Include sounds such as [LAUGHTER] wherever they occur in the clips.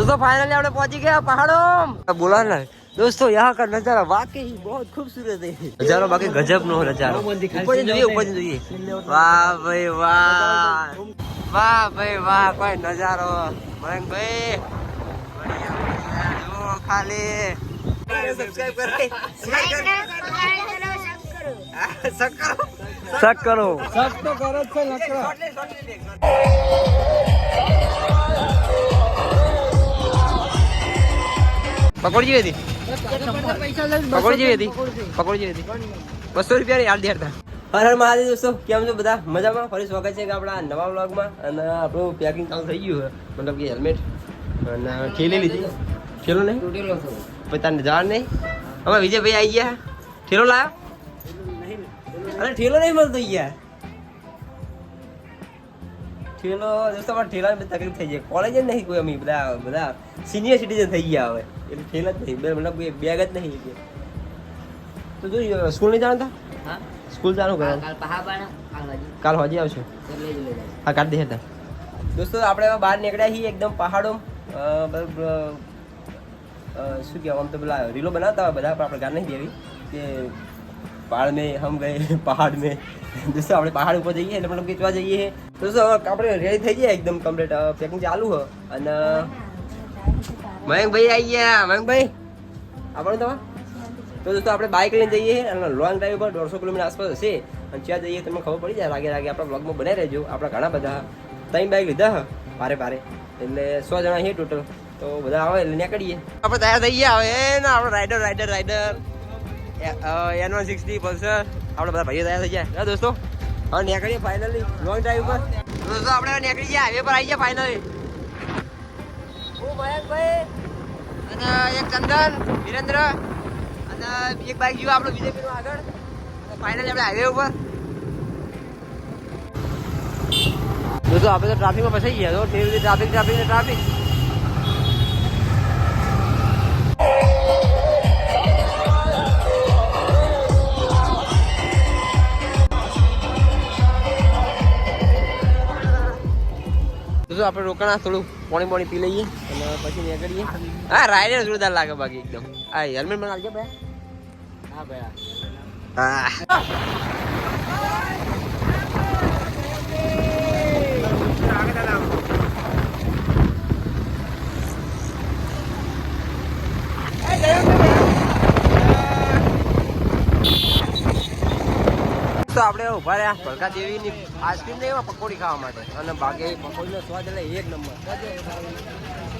दोस्तों फाइनली આપણે પહોંચી ગયા પહાડો બોલા ના दोस्तों यहाँ का नजारा वाकई बहुत खूबसूरत है नजारा बाकी गजब નો नजारा ऊपर से જોઈએ ऊपर से જોઈએ વાહ ભાઈ વાહ વાહ ભાઈ વાહ કોઈ નજારો મયંક ભાઈ બઢિયા, બઢિયા. જુઓ ખાલી સબસ્ક્રાઇબ કરો સક કરો સક કરો સબ તો કરો જ છે નકરો પકોડી જેવી હતી પકોડી જેવી હતી પકોડી જેવી હતી બસો રૂપિયા યાદ દેતા હર હર મહાદેવ દોસ્તો, કેમ છો બધા? મજામાં? ફરી સ્વાગત છે કે આપણા નવા વ્લોગમાં. અને આપણું પેકિંગ ચાલુ થઈ ગયું મતલબ કે હેલ્મેટ અને ઠેલી લીધી. ઠેલો નહીં? પછી તને જવા નહીં? અમે વિજયભાઈ આવી ગયા. ઠેલો લાવ્યો અરે ઠેલો નહીં મળતો યાર ઠેલો દોસ્તો, અમારે ઠેલા તકલીફ થઈ જાય. કોલેજ જ નહીં કોઈ અમે બધા બધા સિનિયર સિટીઝન થઈ ગયા હવે. એટલે ઠેલા જ નહીં. બે મતલબ કે બેગ જ નહીં કે. તો જો સ્કૂલ નહીં જાણતા? હા. સ્કૂલ ચાલુ કરે. કાલ હોજી. આવશો? હા કાઢ દે હતા દોસ્તો આપણે બહાર નીકળ્યા છીએ એકદમ પહાડો શું કહેવાય આમ તો પેલા રીલો બનાવતા હોય બધા પણ આપણે ગાર નહીં દેવી. કે પહાડ મેં હમ ગઈ [LAUGHS] પહાડ મેં દોસ્તો આપણે પહાડ ઉપર જઈએ એટલે મતલબ કે જોવા જઈએ. દોસ્તો આપણે રેડી થઈ જાય એકદમ કમ્પ્લીટ પેકિંગ ચાલુ હોય અને મયંકભાઈ આવી ગયા. મયંકભાઈ આપણે તમારે? તો દોસ્તો, આપણે બાઇક લઈને જઈએ અને લોંગ ડ્રાઈવ પર દોઢસો કિલોમીટર આસપાસ હશે. અને ત્યાં જઈએ, તમને ખબર પડી જાય, લાગે લાગે આપણા બ્લોગમાં બનાવી રહેજો. આપણા ઘણા બધા ત્રણ બાઇક લીધા ભારે પારે એટલે સો જણા છે ટોટલ તો બધા આવે, એટલે નીકળીએ આપણે તૈયાર થઈ ગયા, હવે ને, આપણે rider rider rider N one sixty Pulsar આપણે બધા ભાઈઓ તૈયાર થઈ ગયા. હા, દોસ્તો. હવે નીકળીએ ફાઇનલી લોંગ ડ્રાઈવ પર દોસ્તો, આપણે નીકળી ગયા હાઈવે પર આવી ગયા ફાઇનલી ઓ મયંકભાઈ અને એક ચંદન, વિરેન્દ્ર અને એક બાઈક જીવો આપણો બીજેપી નું આગળ. ફાઇનલી આપણે હાઈવે ઉપર. દોસ્તો આપણે તો ટ્રાફિકમાં ફસાઈ ગયા, તો તે બધી ટ્રાફિક ટ્રાફિક ને ટ્રાફિક આપણે રોકાણા થોડું. પાણી પાણી પી લઈએ અને પછી નીકળીએ હા રાઈડર જોરદાર લાગે બાકી એકદમ. હા હેલ્મેટ મને આવજો ભાઈ. હા ભાઈ હા. તો આપણે ઊભા રહ્યા ભલકા દેવીની આઈસ્ક્રીમ ને એમાં પકોડી ખાવા માટે. અને બાકી પકોડીનો સ્વાદ એટલે એક નંબર.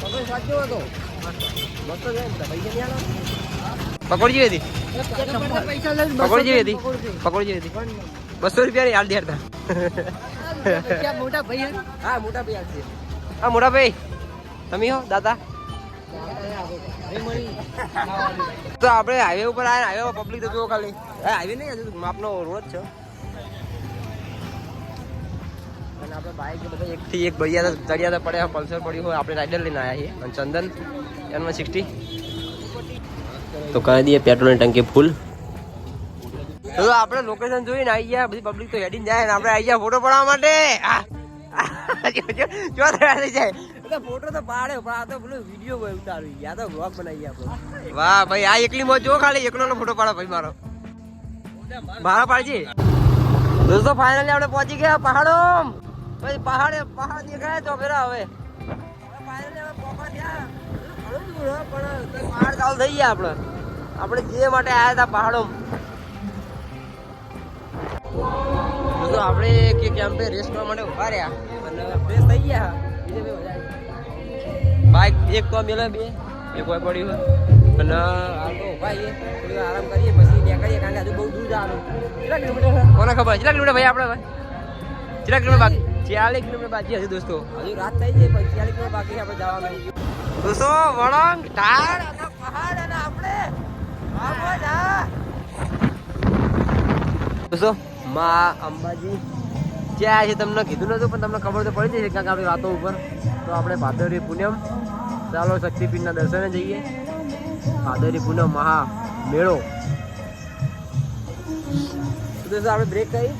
પકોડી સ્વાદ હતો? બસો ને પકોડી જેવી હતી? પકોડી જેવી હતી? પકોડી જેવી હતી. બસો રૂપિયા હાલ દેડતા હતા મોટા ભાઈ હે? મોટા ભાઈ હા, મોટા ભાઈ. તમે હો, દાદા? તો આપણે હાઈવે ઉપર આવ્યા હાઈવે પબ્લિક તો જુઓ ખાલી હાઈવે નહીં હજુ માપનો રોડ છે અને આપણે બાઈક બધા એકથી એક ભૈયા પડ્યા પલ્સર પડ્યું હોય આપણે રાઈડર લઈને આવ્યા છીએ અને ચંદન સિક્સટી તો કરી દઈએ પેટ્રોલની ટંકી ફૂલ તો આપણે લોકેશન જોઈને આવી ગયા બધી પબ્લિક તો હેડીને જાય ને આપણે આવી ગયા ફોટો પડાવવા માટે જો, જો, જો જાય એટલે ફોટો તો પાડે પણ આ તો પેલો વીડિયો ભાઈ ઉતાર્યું યા તો વ્લોગ બનાવી આપણો. વાહ ભાઈ આ એકલી મોજ જો ખાલી. એકલો નો ફોટો પાડો ભાઈ મારો. મારા પાડજી. દોસ્તો ફાઇનલી આપણે પહોંચી ગયા પહાડો. ભાઈ પહાડે પહાડ દેખાય તો ફેરા હવે. પહાડ ચાલુ થઈ ગયા આપણે. આપણે જે માટે આવ્યા હતા પહાડો. દોસ્તો આપણે કે કેમ્પે રેસ્ટ કરવા માટે ઊભા રહ્યા. અને ફ્રેશ થઈ ગયા. બીજે બાઇક એક તો મેલે બે એક કોઈ પડ્યું અને હાલ તો થોડી આરામ કરીએ પછી નીકળીએ કારણ કે હજુ બહુ દૂર જવાનું. કેટલા કિલોમીટર કોને ખબર? કેટલા કિલોમીટર ભાઈ આપણે? ભાઈ કેટલા કિલોમીટર બાકી? ચાલીસ કિલોમીટર બાકી હજુ દોસ્તો. હજુ રાત થઈ જાય પછી ચાલીસ કિલોમીટર બાકી આપણે જવાનું દોસ્તો વળંગ ઢાળ અને પહાડ અને આપણે દોસ્તો મા અંબાજી જ્યાં છે તમને કીધું નતું, પણ તમને ખબર તો પડી જશે કારણ કે આપણી વાતો ઉપર. તો આપણે ભાદરવી પૂનમ, ચાલો શક્તિપીઠના દર્શને જઈએ. ભાદરવી પૂનમ મહા મેળો આપણે બ્રેક કરી?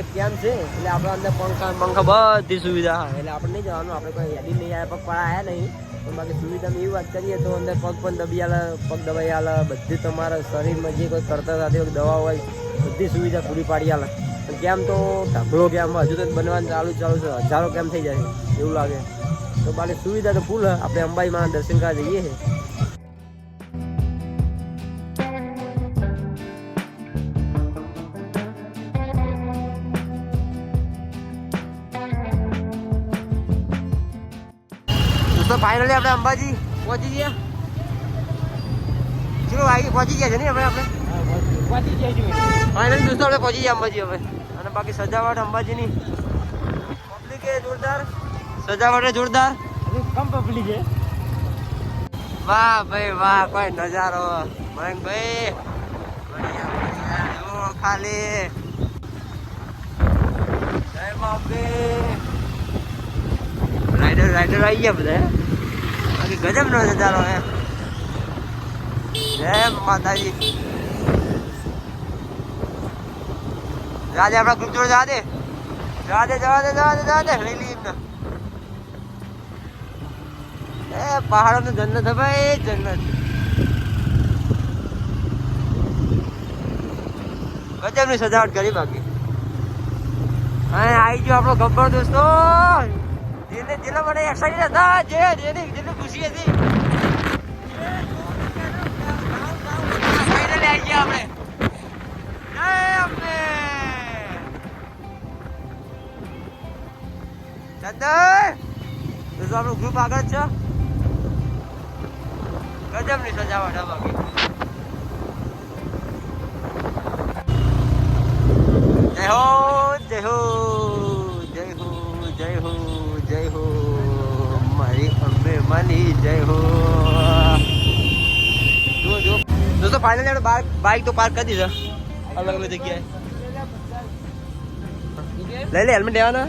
એક કેમ્પ છે, એટલે આપણા અંદર પંખા પંખા બધી સુવિધા એટલે આપણે નહીં જવાનું, આપણે કોઈ યાદી નહીં આવ્યા, પગ પાડા આવ્યા નહીં. પણ બાકી સુવિધામાં એવી વાત કરીએ તો અંદર પગ પણ દબી આલે પગ દબાઈ આલે બધી તમારા શરીરમાં જે કોઈ કરતા સાથે દવા હોય, બધી સુવિધા પૂરી પાડી આલે. પણ કેમ તો ઢગલો કેમ હજુ તો બનવાનું ચાલુ ચાલુ છે. હજારો કેમ થઈ જાય એવું લાગે. તો બાકી સુવિધા તો ફૂલ આપણે અંબાઈમાં દર્શન કરવા જઈએ છીએ. દોસ્તો ફાઇનલી આપણે અંબાજી પહોંચી ગયા. ચલો આવી પહોંચી ગયા છે ને આપણે? આપણે ફાઇનલી દોસ્તો આપણે પહોંચી ગયા અંબાજી હવે. અને બાકી સજાવટ અંબાજીની પબ્લિક જોરદાર. સજાવટ જોરદાર. કમ પબ્લિક છે. વાહ ભાઈ વાહ કોઈ નજારો. મયંકભાઈ ભાઈ. ખાલી. જય બાપી. રાઈડર રાઈડર આવી ગયા બધા બાકી ગજબ નો નજારો હે? જય માતાજી. જા દે, આપણા ગ્રુપ જોડે જા દે, જવા દે જવા દે જવા દે. એ પહાડો નું જન્નત હે ભાઈ જન્નત ગજબની સજાવટ કરી બાકી. હા આવી ગયો આપણો ગબ્બર દોસ્તો. જેને જેને મને એક્સાઇટેડ હતા, જે જેની જેને ખુશી હતી. આપણે. દોસ્તો આપણું ગ્રુપ આગળ છે. ગજબની સજાવટ બાકી. જય હો જય હો જય હો જય હો મારી અંબે માની જય જો જો દોસ્તો ફાઇનલી આપણે બાઇક તો પાર્ક કરી દીધા. અલગ અલગ જગ્યાએ. લઈ લે હેલ્મેટ લેવાના?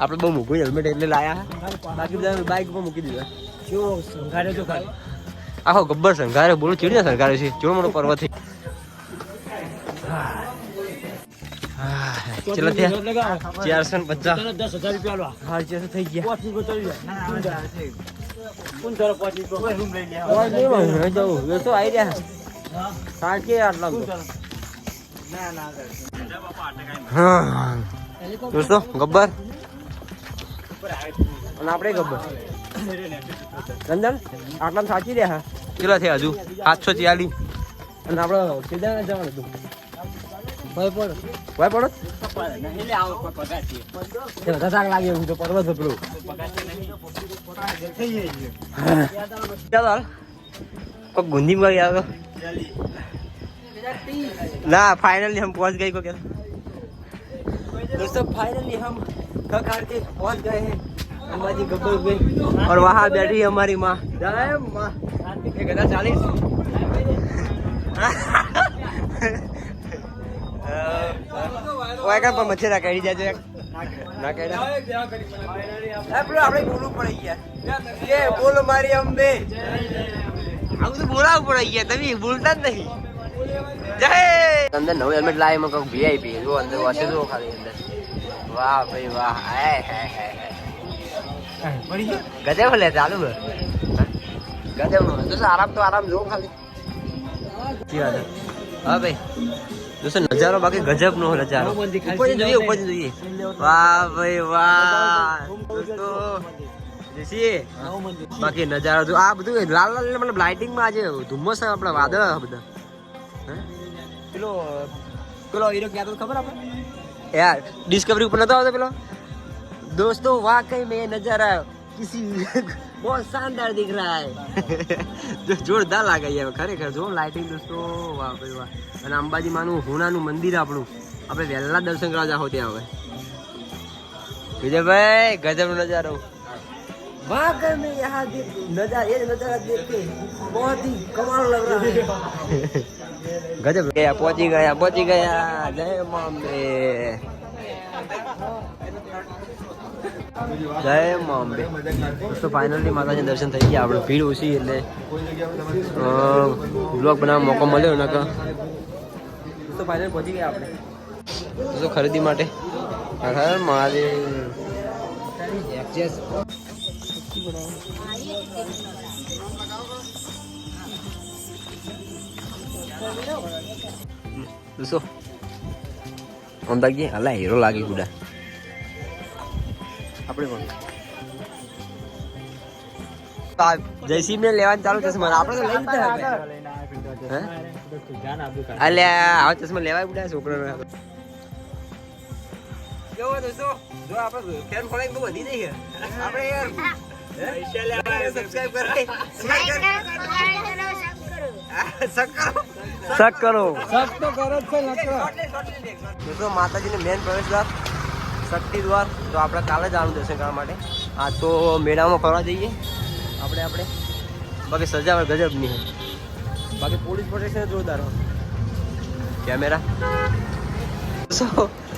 આપણે બહુ મોંઘું હેલ્મેટ એટલે લાયા બાકી બધા બાઇક પર મૂકી દીધા. જો સંઘારે તો ખાલી. આખો ગબ્બર સંઘારે બોલો ચીડી સરકારે છે. જોડો મોટો પર્વત છે ચલો થયા? ચારસો ને પચાસ. દસ હજાર રૂપિયા હા ચારસો થઈ ગયા. દોસ્તો ગબ્બર? અને આપણે ખબર રંજન આટલા સાચી રહ્યા? હા કેટલા થયા હજુ? સાતસો ચાલી અને આપણે કેદારનાથ જવાનું હતું. ભય પડો ભય પડો વધારે લાગે એવું તો પર્વત પેલું. ના ફાઇનલી પહોંચ ગઈ કો દોસ્તો ફાઇનલી हम थक हार के पहुंच गए हैं अंबाजी गब्बर पे और वहाँ बैठी है हमारी माँ जय माँ एक हजार चालीस વાયકા પર મચ્છર ના કાઢી જાય ના કાઢ્યા આપણે આપણે બોલવું પડી ગયા કે બોલો મારી અંબે આવું તો બોલાવવું પડી ગયા તમે બોલતા જ નહીં જય અંદર નવું હેલ્મેટ લાવે એમાં કંઈક વીઆઈપી જો અંદર વાસે જો ખાલી અંદર વાહ ભાઈ વાહ. હે હે હે પડી ગયો? ગજબ લે ચાલુ ગજબ નો દોસ્તો આરામ તો આરામ જો ખાલી. કી વાત હા ભાઈ. દોસ્તો નજારો બાકી ગજબ નો નજારો. ઉપર જોઈએ ઉપર જોઈએ. વાહ ભાઈ વાહ. દોસ્તો બાકી નજારો જો આ બધું લાલ લાલ મતલબ લાઇટિંગમાં આજે ધુમ્મસ છે આપણા વાદળ બધા. પેલો પેલો હીરો ક્યાં તો ખબર આપણે? યાર ડિસ્કવરી ઉપર નતો આવતો પેલો दोस्तों वाकई में नजारा किसी बहुत शानदार दिख रहा है જો જોરદાર લાગે છે ખરેખર જો લાઇટિંગ દોસ્તો વાહ ભાઈ વાહ અને અંબાજી માનું હોનાનું મંદિર આપણું આપણે વહેલા દર્શન કરવા જાવ ત્યાં હવે વિજયભાઈ ગજબ નજારો वहाँ कर मैं यहाँ देख नजारा ये नजारा देख के बहुत ही कमाल लग रहा है ગજબ. ગયા, પહોંચી ગયા પહોંચી ગયા. જય મામબે. જય મામબે. તો ફાઇનલી માતાજી દર્શન થઈ ગયા. આપણે ભીડ ઓછી એટલે બ્લોગ બનાવવાનો મોકો મળ્યો ને તો ફાઇનલ પહોંચી ગયા આપણે. તો ખરીદી માટે. હા મારે આમ લાગીએ અલા હીરો લાગી ગુડા આપણે પણ જયસિંહ ને લેવાનું ચાલુ થશે મને આપણે તો લઈ લીધા હે? અલ્યા આવા ચશ્મા લેવાય બુડા છોકરો કેવો દોસ્તો? જો આપણે ફેન ફોલોઈંગ બહુ વધી જઈ છે આપણે યાર સબસ્ક્રાઇબ કરાય. સક કરો. શક કરો. શક તો કરો જ નકરો. મિત્રો માતાજીને મેન પ્રવેશદ્વાર શક્તિ દ્વાર તો આપણે કાલે જ આવવાનું દર્શન કરવા માટે. આ તો મેળામાં ફરવા જઈએ. આપણે આપણે. બાકી સજાવટ ગજબની બાકી પોલીસ પ્રોટેક્શન જોરદાર કેમેરા. સો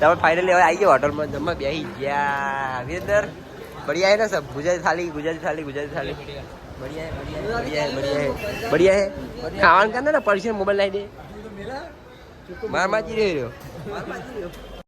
તમે ફાઇનલી હવે આવી ગયો હોટલમાં જમવા બેસી ગયા. વીરેન્દર બઢિયા ને સબ? ગુજરાતી થાળી ગુજરાતી થાળી ગુજરાતી થાળી બઢિયા હે बढ़िया है બઢિયા હે બઢિયા હે ખાવાનું કરે ને પડશે મોબાઈલ લાવી દે માર માચી રહ્યો માર માજી રહ્યો